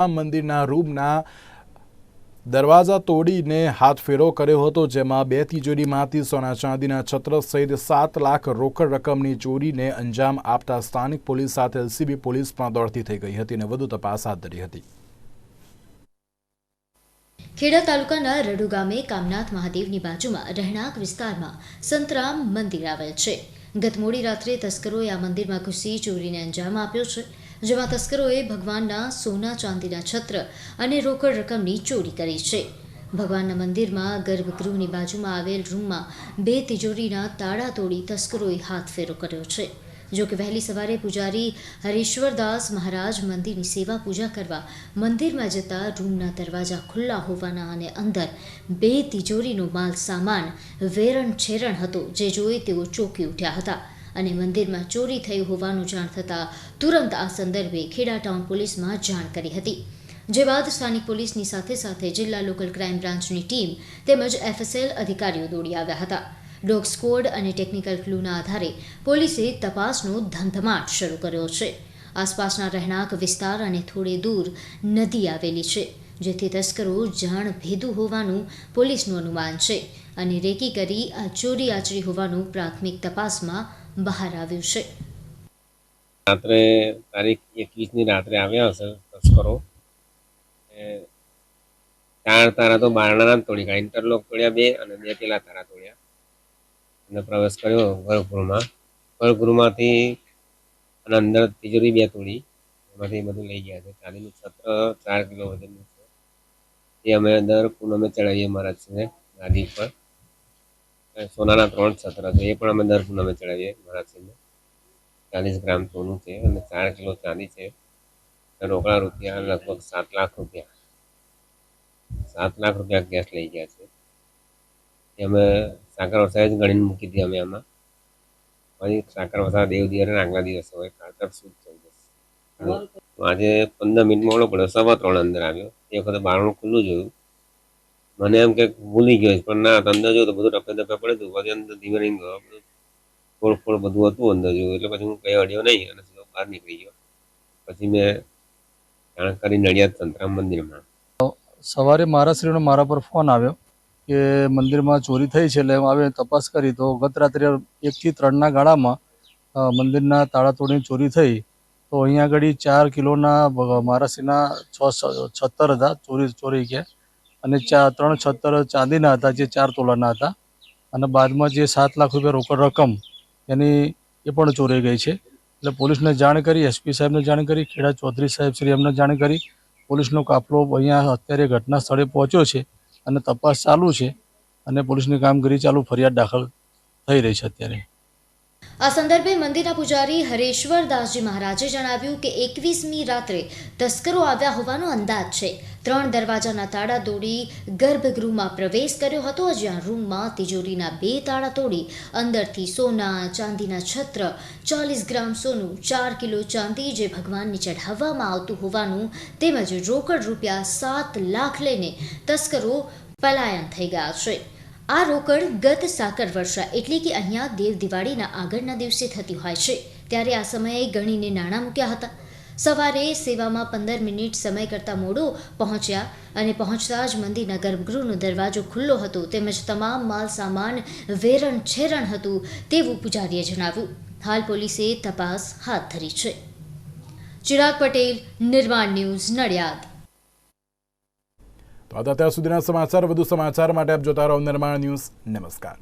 રામ મંદિરના રૂમના દરવાજા તોડીને હાથ ફેરો કર્યો હતો, જેમાં બે તિજોરીમાંથી સોના ચાંદીના છત્ર સહિત સાત લાખ રોકડ રકમની ચોરીને અંજામ આપતા સ્થાનિક પોલીસ સાથે એલસીબી પોલીસ પણ દોડતી થઈ ગઈ હતી અને વધુ તપાસ હાથ ધરી હતી. ખેડા તાલુકાના રડુ ગામે કામનાથ મહાદેવની બાજુમાં રહેણાંક વિસ્તારમાં સંતરામ મંદિર આવેલ છે. ગત મોડી રાત્રે તસ્કરોએ આ મંદિરમાં ઘૂસી ચોરીને અંજામ આપ્યો છે. જેમાં તસ્કરોએ ભગવાનના સોના ચાંદીના છત્ર અને રોકડ રકમની ચોરી કરી છે. ભગવાનના મંદિરમાં ગર્ભગૃહની બાજુમાં આવેલ રૂમમાં બે તિજોરીના તાળા તોડી તસ્કરોએ હાથ ફેરો કર્યો છે. જો કે વહેલી સવારે પૂજારી હરીશ્વરદાસ મહારાજ મંદિરની સેવા પૂજા કરવા મંદિરમાં જતા રૂમના દરવાજા ખુલ્લા હોવાના અને અંદર બે તિજોરીનો માલ સામાન વેરણ છેરણ હતો, જે જોઈ તેઓ ચોંકી ઉઠ્યા હતા. અને મંદિરમાં ચોરી થઈ હોવાનું જાણ થતાં તુરંત આ સંદર્ભે ખેડા ટાઉન પોલીસમાં જાણ કરી હતી. જે બાદ સ્થાનિક પોલીસની સાથે સાથે જિલ્લા લોકલ ક્રાઇમ બ્રાન્ચની ટીમ તેમજ એફએસએલ અધિકારીઓ દોડી આવ્યા હતા. ડોગ સ્કોડ અને ટેકનિકલ ક્લૂના આધારે પોલીસે તપાસનો ધમધમાટ શરૂ કર્યો છે. આસપાસના રહેણાંક વિસ્તાર અને થોડે દૂર નદી આવેલી છે, જેથી તસ્કરો જાણ ભેદું હોવાનું પોલીસનું અનુમાન છે અને રેકી કરી આ ચોરી આચરી હોવાનું પ્રાથમિક તપાસમાં બહાર આવ્યું છે. રાત્રે તારીખ એકવીસની રાત્રે આવ્યા હશે, તસ્કરો. ચાર તારા તો બારણાના તોડી ગયા ઇન્ટરલોક તોડ્યા બે અને બે પેલા તારા તોડ્યા. અને પ્રવેશ કર્યો ગર્ભગૃહમાં ગર્ભગૃહમાંથી અને અંદર તિજોરી બે તોડી. એમાંથી બધું લઈ ગયા છે. ચાંદીનું છત્ર ચાર કિલો વજનનું છે. એ અમે દર પૂનમે ચડાવીએ મહારાજને ગાદી પર સોનાના ત્રણ છત્ર છે, એ પણ અમે દર પૂનમે ચડાવીએ મહારાજને ચાલીસ ગ્રામ સોનું છે અને ચાર કિલો ચાંદી છે. રોકડા રૂપિયા લગભગ સાત લાખ રૂપિયા. સાત લાખ રૂપિયા કેશ લઈ ગયા છે. એ અમે સાકર વસાએ જ ગણીને મૂકી હતી અમે આમાં. પછી સાકર વસા દેવ દિવસે આગલા દિવસે હોય, કાતર શું થઈ જશે. આજે પંદર મિનિટમાં ઓળો પડ્યો સવા ત્રણ અંદર આવ્યો. એ વખતે બારણું ખુલ્લું જોયું મને એમ કે ભૂલી ગયો પણ ના અંદર જોયું તો બધું રફે દફે પડે હતું પછી અંદર ધીમે નહીં ગયો. બધું હતું અંદર જોયું એટલે પછી હું કઈ અડ્યો નહીં અને સીધો બહાર નીકળી ગયો. પછી મેં જાણ કરી નડિયાદ સંતરામ મંદિરમાં. સવારે મહારાજશ્રીનો મારા પર ફોન આવ્યો કે મંદિરમાં ચોરી થઈ છે એટલે આવે તપાસ કરી. તો ગત રાત્રે એકથી ત્રણના ગાળામાં મંદિરના તાળા તોડીને ચોરી થઈ. તો અહીંયા આગળ ચાર કિલોના મહારાજશ્રીના છ છત્તર હતા ચોરી ચોરી ગયા. અને ચા ત્રણ છત્તર ચાંદીના હતા, જે ચાર તોલાના હતા. અને બાદમાં જે સાત લાખ રૂપિયા રોકડ રકમ એની એ પણ ચોરી ગઈ છે. એટલે પોલીસને જાણ કરી, એસપી સાહેબને જાણ કરી, ખેડા ચૌધરી સાહેબ શ્રી એમને જાણ કરી. પોલીસનો કાફલો અહીંયા અત્યારે ઘટના સ્થળે પહોંચ્યો છે અને તપાસ ચાલુ છે અને પોલીસની કામગીરી ચાલુ ફરિયાદ દાખલ થઈ રહી છે અત્યારે. આ સંદર્ભે મંદિરના પૂજારી હરેશ્વર દાસજી મહારાજે જણાવ્યું કે એકવીસમી રાત્રે તસ્કરો આવ્યા હોવાનો અંદાજ છે. ત્રણ દરવાજાના તાળા તોડી ગર્ભગૃહમાં પ્રવેશ કર્યો હતો. જ્યાં રૂમમાં તિજોરીના બે તાળા તોડી અંદરથી સોના, ચાંદીના છત્ર, ચાલીસ ગ્રામ સોનું, ચાર કિલો ચાંદી જે ભગવાનને ચઢાવવામાં આવતું હોવાનું તેમજ રોકડ રૂપિયા સાત લાખ લઈને તસ્કરો પલાયન થઈ ગયા છે. આ રોકડ ગત સાકર વર્ષા એટલે કે અહીંયા દેવ દિવાળીના આગળના દિવસે થતી હોય છે. ત્યારે આ સમયે ગણીને નાણાં મૂક્યા હતા. સવારે સેવામાં પંદર મિનિટ સમય કરતાં મોડો પહોંચ્યા અને પહોંચતા જ મંદિરના ગર્ભગૃહનો દરવાજો ખુલ્લો હતો તેમજ તમામ માલ સામાન વેરણ છેરણ હતું તેવું પૂજારીએ જણાવ્યું. હાલ પોલીસે તપાસ હાથ ધરી છે. ચિરાગ પટેલ, નિર્માણ ન્યૂઝ નડિયાદ. તો આ અત્યાર સુધીના સમાચાર. વધુ સમાચાર માટે આપ જોતા રહો નિર્માણ ન્યૂઝ. નમસ્કાર.